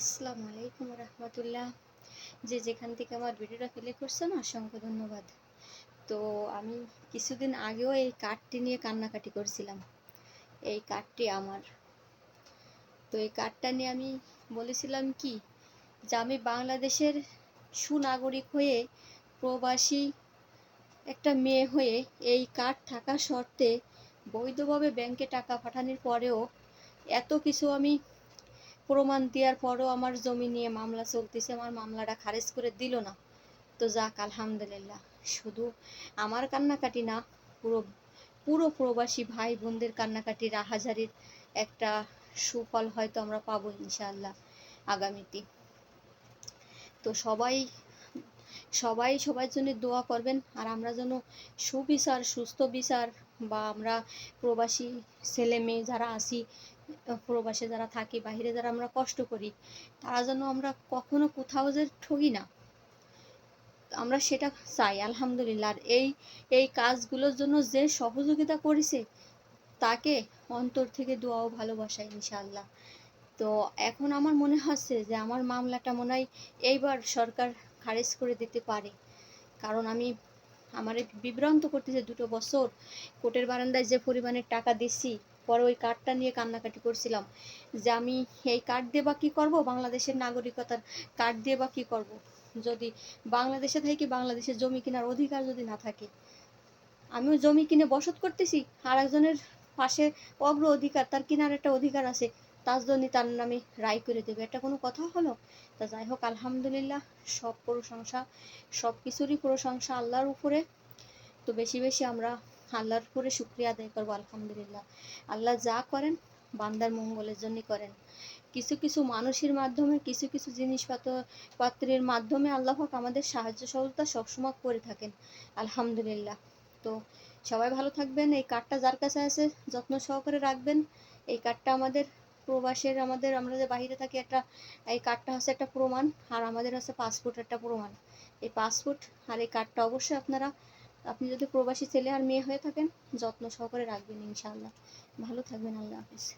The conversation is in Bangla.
আসসালামু আলাইকুম রহমতুল্লাহ। যে যেখান থেকে আমার ভিডিওটা প্লে করছেন অসংখ্য ধন্যবাদ। তো আমি কিছুদিন আগেও এই কার্ডটি নিয়ে কান্নাকাটি করছিলাম। এই কার্ডটি আমার। তো এই কার্ডটা নিয়ে আমি বলেছিলাম কি, যে আমি বাংলাদেশের সুনাগরিক হয়ে, প্রবাসী একটা মেয়ে হয়ে এই কার্ড থাকা সত্ত্বে বৈধভাবে ব্যাংকে টাকা পাঠানোর পরেও এত কিছু আমি প্রমাণ দেওয়ার পরও আমার জমি নিয়ে মামলা চলতেছে, আমার মামলাটা খারিজ করে দিল না। তো যাক, আলহামদুলিল্লাহ। শুধু আমার কান্নাকাটি না, পুরো পুরো প্রবাসী ভাই বোনদের কান্নাকাটি রাহাজারির একটা সুফল হয়তো আমরা পাবো ইনশাআল্লাহ আগামীতে। তো সবাই সবাই সবার জন্য দোয়া করবেন, আর আমরা যেন সুবিচার, সুস্থ বিচার বা আমরা প্রবাসী ছেলে মেয়ে যারা আছি প্রবাসে যারা থাকি বাইরে যারা আমরা কষ্ট করি, তারা যেন আমরা কখনো কোথাও যে ঠগি না। আমরা সেটা চাই, আলহামদুলিল্লাহ। আর এই এই কাজগুলোর জন্য যে সহযোগিতা করেছে, তাকে অন্তর থেকে দোয়া ও ভালোবাসা ইনশাআল্লাহ। তো এখন আমার মনে হচ্ছে যে আমার মামলাটা মনে হয় এইবার সরকার খারিজ করে দিতে পারে। কারণ আমি, আমার বিভ্রান্ত করতেছে দুটো বছর। কোর্টের বারান্দায় যে পরিমাণে টাকা দিচ্ছি পরে ওই কার্ডটা নিয়ে কান্নাকাটি করছিলাম যে আমি এই কার্ড দিয়ে বা কী করব? বাংলাদেশের নাগরিকতার কার্ড দিয়ে বা কী করব? যদি বাংলাদেশে থেকে বাংলাদেশের জমি কেনার অধিকার যদি না থাকে, আমিও জমি কিনে বসত করতেছি আর একজনের পাশে অগ্র অধিকার, তার কেনার একটা অধিকার আছে তার জন্য তার নামে রায় করে দেবে। এটা কোনো কথা হলো? তা যাই হোক, আলহামদুলিল্লাহ, সব প্রশংসা সব কিছুরই প্রশংসা আল্লাহর উপরে। তো বেশি বেশি আমরা আল্লাহর উপরে শুক্রিয়া আদায় করব, আলহামদুলিল্লাহ। আল্লাহ যা করেন, বান্দার মঙ্গলের জন্যই করেন। কিছু কিছু মানুষের মাধ্যমে, কিছু কিছু জিনিসপত্র, পাত্রের মাধ্যমে আল্লাহ পাক আমাদের সাহায্য সহযোগিতা সবসময় করে থাকেন, আলহামদুলিল্লাহ। তো সবাই ভালো থাকবেন, এই কার্ডটা যার কাছে আছে, যত্ন সহকারে রাখবেন। এই কার্ডটা আমাদের প্রবাসের, আমাদের, আমরা যে বাইরে থাকি, একটা, এই কার্ডটা হচ্ছে একটা প্রমাণ, আর আমাদের হচ্ছে পাসপোর্ট একটা প্রমাণ। এই পাসপোর্ট আর এই কার্ডটা অবশ্যই আপনারা আপনি যদি প্রবাসী ছেলে আর মেয়ে হয়ে থাকেন, যত্ন সহকারে রাখবেন ইনশাআল্লাহ। ভালো থাকবেন, আল্লাহ হাফিজ।